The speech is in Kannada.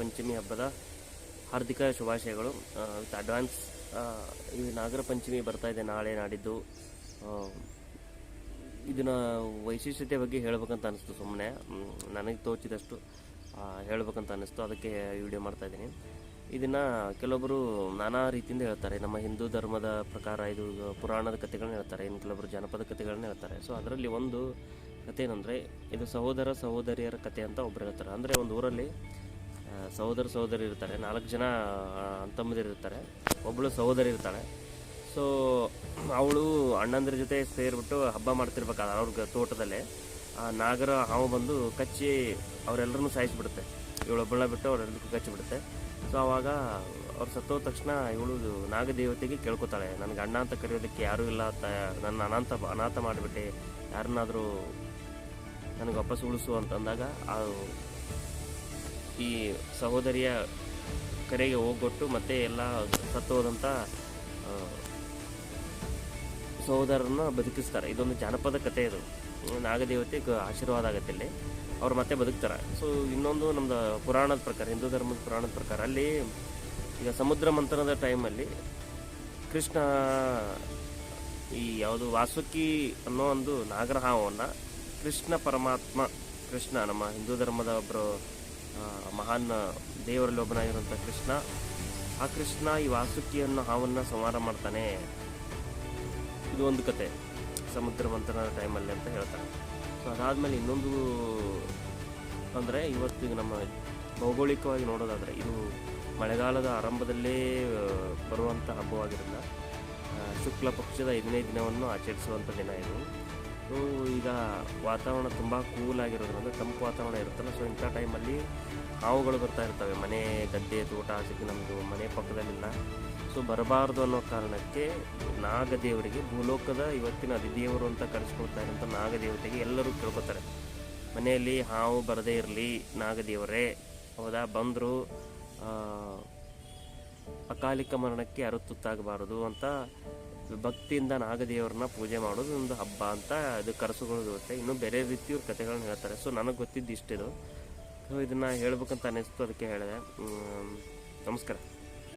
ಪಂಚಮಿ ಹಬ್ಬದ ಹಾರ್ದಿಕ ಶುಭಾಶಯಗಳು. ವಿತ್ ಅಡ್ವಾನ್ಸ್ ಈ ನಾಗರ ಪಂಚಮಿ ಬರ್ತಾ ಇದೆ ನಾಳೆ ನಾಡಿದ್ದು. ಇದನ್ನ ವೈಶಿಷ್ಟ್ಯತೆ ಬಗ್ಗೆ ಹೇಳ್ಬೇಕಂತ ಅನಿಸ್ತು ಸುಮ್ಮನೆ ನನಗೆ ತೋಚಿದಷ್ಟು ಹೇಳಬೇಕಂತ ಅನಿಸ್ತು. ಅದಕ್ಕೆ ವಿಡಿಯೋ ಮಾಡ್ತಾ ಇದ್ದೀನಿ. ಇದನ್ನ ಕೆಲವೊಬ್ಬರು ನಾನಾ ರೀತಿಯಿಂದ ಹೇಳ್ತಾರೆ. ನಮ್ಮ ಹಿಂದೂ ಧರ್ಮದ ಪ್ರಕಾರ ಇದು ಪುರಾಣದ ಕಥೆಗಳನ್ನ ಹೇಳ್ತಾರೆ. ಇನ್ನು ಕೆಲವೊಬ್ಬರು ಜನಪದ ಕಥೆಗಳನ್ನ ಹೇಳ್ತಾರೆ. ಸೊ ಅದರಲ್ಲಿ ಒಂದು ಕಥೆ ಏನಂದರೆ ಇದು ಸಹೋದರ ಸಹೋದರಿಯರ ಕಥೆ ಅಂತ ಒಬ್ಬರು ಹೇಳ್ತಾರೆ. ಅಂದರೆ ಒಂದು ಊರಲ್ಲಿ ಸಹೋದರ ಸಹೋದರಿ ಇರ್ತಾರೆ. ನಾಲ್ಕು ಜನ ಆ, ತಮ್ಮದಿರು ಇರ್ತಾರೆ. ಒಬ್ಬಳು ಸಹೋದರಿ ಇರ್ತಾಳೆ. ಸೊ ಅವಳು ಅಣ್ಣಂದ್ರ ಜೊತೆ ಸೇರಿಬಿಟ್ಟು ಹಬ್ಬ ಮಾಡ್ತಿರ್ಬೇಕಾದ್ರೆ ಅವ್ರ ತೋಟದಲ್ಲೇ ಆ ನಾಗರ ಹಾವು ಬಂದು ಕಚ್ಚಿ ಅವರೆಲ್ಲರನ್ನೂ ಸಾಯಿಸಿಬಿಡುತ್ತೆ. ಒಬ್ಬಳ ಬಿಟ್ಟು ಅವರೆಲ್ಲರಿಗೂ ಕಚ್ಚಿಬಿಡುತ್ತೆ ಸೊ ಆವಾಗ ಅವ್ರು ಸತ್ತೋದ ತಕ್ಷಣ ಇವಳು ನಾಗದೇವತೆಗೆ ಕೇಳ್ಕೊತಾಳೆ ನನಗೆ ಅಣ್ಣ ಅಂತ ಕರೆಯೋದಕ್ಕೆ ಯಾರೂ ಇಲ್ಲ ಅಂತ. ನನ್ನ ಅನಾಥ ಅನಾಥ ಮಾಡಿಬಿಟ್ಟೆ. ಯಾರನ್ನಾದರೂ ನನಗೆ ವಾಪಸ್ ಉಳಿಸು ಅಂತಂದಾಗ ಆ ಈ ಸಹೋದರಿಯ ಕರೆಗೆ ಹೋಗೊಟ್ಟು ಮತ್ತೆ ಎಲ್ಲ ಸತ್ತೋದಂಥ ಆ, ಸಹೋದರರನ್ನ ಬದುಕಿಸ್ತಾರೆ. ಇದೊಂದು ಜಾನಪದ ಕಥೆ ಇದು ನಾಗದೇವತೆ ಆಶೀರ್ವಾದ ಆಗತ್ತೆ ಇಲ್ಲಿ. ಅವ್ರು ಮತ್ತೆ ಬದುಕ್ತಾರೆ. ಸೊ ಇನ್ನೊಂದು ನಮ್ದು ಪುರಾಣದ ಪ್ರಕಾರ ಹಿಂದೂ ಧರ್ಮದ ಪುರಾಣದ ಪ್ರಕಾರ ಅಲ್ಲಿ ಈಗ ಸಮುದ್ರ ಮಂಥನದ ಟೈಮಲ್ಲಿ ಕೃಷ್ಣ ಈ ಯಾವುದು ವಾಸುಕಿ ಅನ್ನೋ ಒಂದು ನಾಗರಹಾವವನ್ನು ಕೃಷ್ಣ ಪರಮಾತ್ಮ ಕೃಷ್ಣ ನಮ್ಮ ಹಿಂದೂ ಧರ್ಮದ ಒಬ್ಬರು ಮಹಾನ್ ದೇವರಲ್ಲಿ ಒಬ್ಬನಾಗಿರುವಂಥ ಕೃಷ್ಣ. ಆ ಕೃಷ್ಣ ಈ ವಾಸುಕಿಯನ್ನು ಹಾವನ್ನು ಸಂಹಾರ ಮಾಡ್ತಾನೆ. ಇದು ಒಂದು ಕತೆ. ಸಮುದ್ರ ಮಂಥನ ಟೈಮಲ್ಲಿ ಅಂತ ಹೇಳ್ತಾರೆ. ಸೊ ಅದಾದಮೇಲೆ ಇನ್ನೊಂದು ಅಂದರೆ ಇವತ್ತು ಈಗ ನಮ್ಮ ಭೌಗೋಳಿಕವಾಗಿ ನೋಡೋದಾದರೆ ಇದು ಮಳೆಗಾಲದ ಆರಂಭದಲ್ಲೇ ಬರುವಂಥ ಹಬ್ಬವಾಗಿರಲ್ಲ ಶುಕ್ಲ ಪಕ್ಷದ ಐದನೇ ದಿನವನ್ನು ಆಚರಿಸುವಂಥ ದಿನ ಇದು. ಸೊ ಈಗ ವಾತಾವರಣ ತುಂಬ ಕೂಲ್ ಆಗಿರೋದ್ರಿಂದ ತಂಪು ವಾತಾವರಣ ಇರುತ್ತಲ್ಲ ಸೊ ಇಂಥ ಟೈಮಲ್ಲಿ ಹಾವುಗಳು ಬರ್ತಾ ಇರ್ತವೆ. ಮನೆ ಗದ್ದೆ, ತೋಟ ಸಿಕ್ಕಿ ನಮ್ಮದು ಮನೆ ಪಕ್ಕದಲ್ಲಿಲ್ಲ. ಸೊ ಬರಬಾರ್ದು ಅನ್ನೋ ಕಾರಣಕ್ಕೆ ನಾಗದೇವರಿಗೆ ಭೂಲೋಕದ ಇವತ್ತಿನ ಅಧಿದೇವರು ಅಂತ ಕರೆಸ್ಕೊಳ್ತಾ ಇರೋಂಥ ನಾಗದೇವತೆಗೆ ಎಲ್ಲರೂ ಕೇಳ್ಕೊತಾರೆ. ಮನೆಯಲ್ಲಿ ಹಾವು ಬರದೇ ಇರಲಿ, ನಾಗದೇವರೇ. ಹೌದಾ? ಬಂದರು ಅಕಾಲಿಕ ಮರಣಕ್ಕೆ ಯಾರು ತುತ್ತಾಗಬಾರದು ಅಂತ ಭಕ್ತಿಯಿಂದ ನಾಗದೇವರನ್ನ ಪೂಜೆ ಮಾಡೋದು ಒಂದು ಹಬ್ಬ ಅಂತ ಅದು ಕರೆಸುಗಳು ಇರುತ್ತೆ ಇನ್ನೂ ಬೇರೆ ರೀತಿಯವ್ರ ಕಥೆಗಳನ್ನ ಹೇಳ್ತಾರೆ. ಸೊ ನನಗೆ ಗೊತ್ತಿದ್ದು ಇಷ್ಟಿದು ಸೊ ಇದನ್ನು ಹೇಳ್ಬೇಕಂತ ಅನ್ನಿಸ್ತು ಅದಕ್ಕೆ ಹೇಳಿದೆ. ನಮಸ್ಕಾರ.